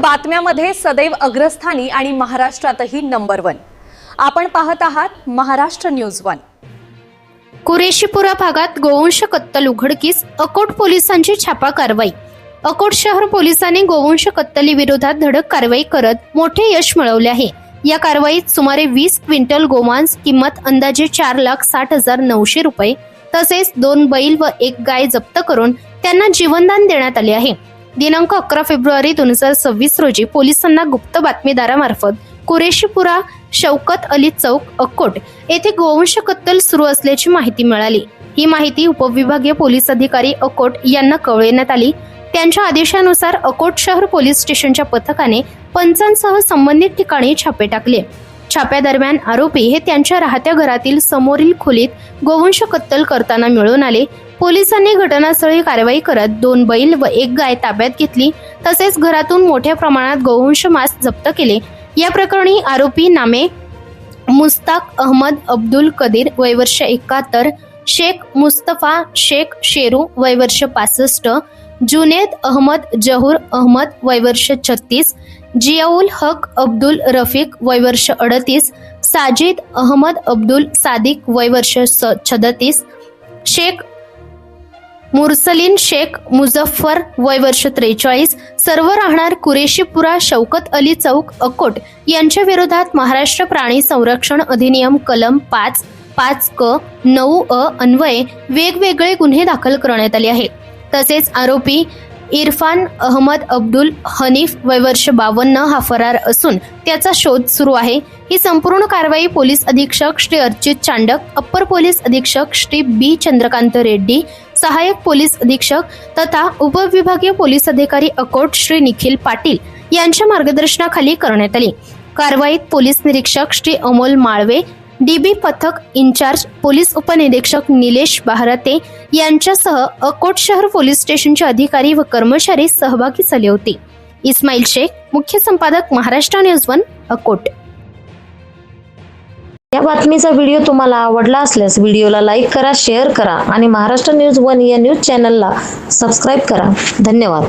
बातम्यामध्ये सदैव अग्रस्थानी आणि महाराष्ट्रातही नंबर वन. आपण पाहत आहात महाराष्ट्र न्यूज वन. कुरेशीपुरा भागात गोवंश कत्तल उघडकीस अकोट पोलिसांची छापा कारवाई. अकोट शहर पोलिसांनी गोवंश कत्तली विरोधात धडक कारवाई करत मोठे यश मिळवले आहे. या कारवाईत सुमारे वीस क्विंटल गोमांस किंमत अंदाजे चार लाख साठ हजार नऊशे रुपये तसेच दोन बैल व एक गाय जप्त करून त्यांना जीवनदान देण्यात आले आहे. दिनांक अकरा फेब्रुवारी दोन हजार सव्वीस रोजी पोलिसांना गुप्त बातमीदारामार्फत कुरेशीपुरा शौकत अली चौक अक्कोट येथे गोवंश कत्तल सुरू असल्याची माहिती मिळाली. ही माहिती उपविभागीय पोलीस अधिकारी अकोट यांना कळविण्यात आली. त्यांच्या आदेशानुसार अकोट शहर पोलीस स्टेशनच्या पथकाने पंचांसह संबंधित ठिकाणी छापे टाकले. छाप्यादरम्यान आरोपी हे त्यांच्या राहत्या घरातील समोरील खोलीत गोवंश कत्तल करताना मिळून आले. पोलिसांनी घटनास्थळी कारवाई करत दोन बैल व एक गाय ताब्यात घेतली. तसेच घरातून मोठ्या प्रमाणात गोवंश मांस जप्त केले. या प्रकरणी आरोपी नामे मुस्ताक अहमद अब्दुल कदीर वयवर्ष एकाहत्तर शेख मुस्तफा शेख शेरू वयवर्ष पासष्ट जुनेद अहमद जहूर अहमद वयवर्ष छत्तीस जियाउल हक अब्दुल रफीक वयवर्ष अडतीस साजिद अहमद अब्दुल सादिक वयवर्ष छदतीस शेख मुरसलीन शेख मुझफ्फर वयवर्ष त्रेचाळीस सर्व राहणार कुरेशीपुरा शौकत अली चौक अकोट. यांच्या विरोधात महाराष्ट्र प्राणी संरक्षण अधिनियम कलम पाच पाच क नऊ अ अन्वये वेगवेगळे गुन्हे दाखल करण्यात आले आहेत. तसेच आरोपी इरफान अहमद अब्दुल हनीफ वयवर्ष बावन्न हा फरार असून त्याचा शोध सुरू आहे. ही संपूर्ण कारवाई पोलीस अधीक्षक श्री अर्चित चांडक अप्पर पोलीस अधीक्षक श्री बी चंद्रकांत रेड्डी सहाय्यक पोलीस अधीक्षक तथा उपविभागीय पोलीस अधिकारी अकोट श्री निखिल पाटील यांच्या मार्गदर्शनाखाली करण्यात आली. कारवाईत पोलीस निरीक्षक श्री अमोल माळवे डीबी पथक इंचार्ज पोलीस उपनिरीक्षक निलेश बहारते यांच्यासह अकोट शहर पोलीस स्टेशनचे अधिकारी व कर्मचारी सहभागी झाले होते. इस्माईल शेख मुख्य संपादक महाराष्ट्र न्यूज वन अकोट. या बातमीचा व्हिडिओ तुम्हाला आवडला असल्यास व्हिडिओला लाईक करा शेअर करा आणि महाराष्ट्र न्यूज वन या न्यूज चॅनलला सबस्क्राईब करा. धन्यवाद.